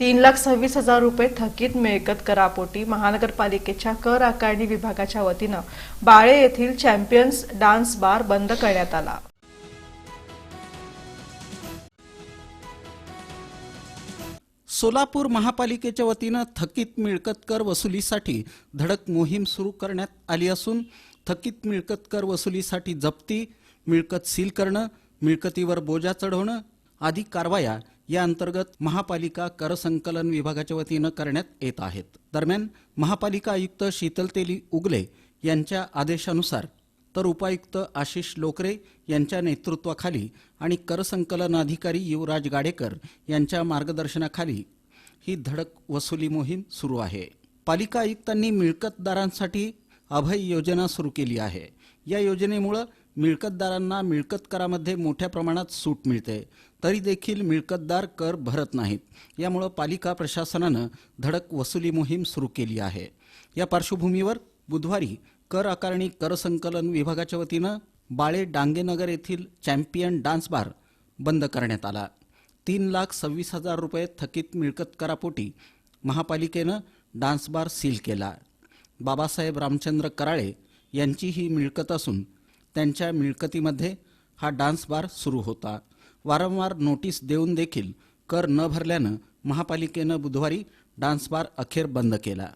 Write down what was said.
तीन लाख सव्वीस हजार रुपये थकीत मिळकत करापोटी महानगरपालिकेच्या कर आकारणी विभागाच्या वतीनं बाळे येथील चॅम्पियन्स डान्स बार बंद करण्यात आला. सोलापूर महापालिकेच्या वतीनं थकीत मिळकत कर वसुलीसाठी धडक मोहीम सुरू करण्यात आली असून थकीत मिळकत कर वसुलीसाठी जप्ती मिळकत सील करणं मिळकतीवर बोजा चढवणं आदी कारवाया या अंतर्गत महापालिका कर संकलन विभागाच्या वतीनं करण्यात येत आहेत. दरम्यान महापालिका आयुक्त शीतलतेली उगले यांच्या आदेशानुसार तर उपायुक्त आशिष लोकरे यांच्या नेतृत्वाखाली आणि कर संकलन अधिकारी युवराज गाडेकर यांच्या मार्गदर्शनाखाली ही धडक वसुली मोहीम सुरू आहे. पालिका आयुक्तांनी मिळकतदारांसाठी अभय योजना सुरू केली आहे. या योजनेमुळं मिळकतदारांना मिळकत करामध्ये मोठ्या प्रमाणात सूट मिळते. तरी देखील मिळकतदार कर भरत नाहीत. यामुळं पालिका प्रशासनानं धडक वसुली मोहीम सुरू केली आहे. या पार्श्वभूमीवर बुधवारी कर आकारणी कर संकलन विभागाच्या वतीनं बाळे डांगेनगर येथील चॅम्पियन डान्स बार बंद करण्यात आला. तीन लाख सव्वीस हजार रुपये थकीत मिळकत करापोटी महापालिकेनं डान्स बार सील केला. बाबासाहेब रामचंद्र कराळे यांची ही मिळकत असून त्यांच्या मिळकतीमध्ये हा डान्स बार सुरू होता. वारंवार नोटीस देऊन देखील कर न भरल्यानं महापालिकेनं बुधवारी डान्स बार अखेर बंद केला.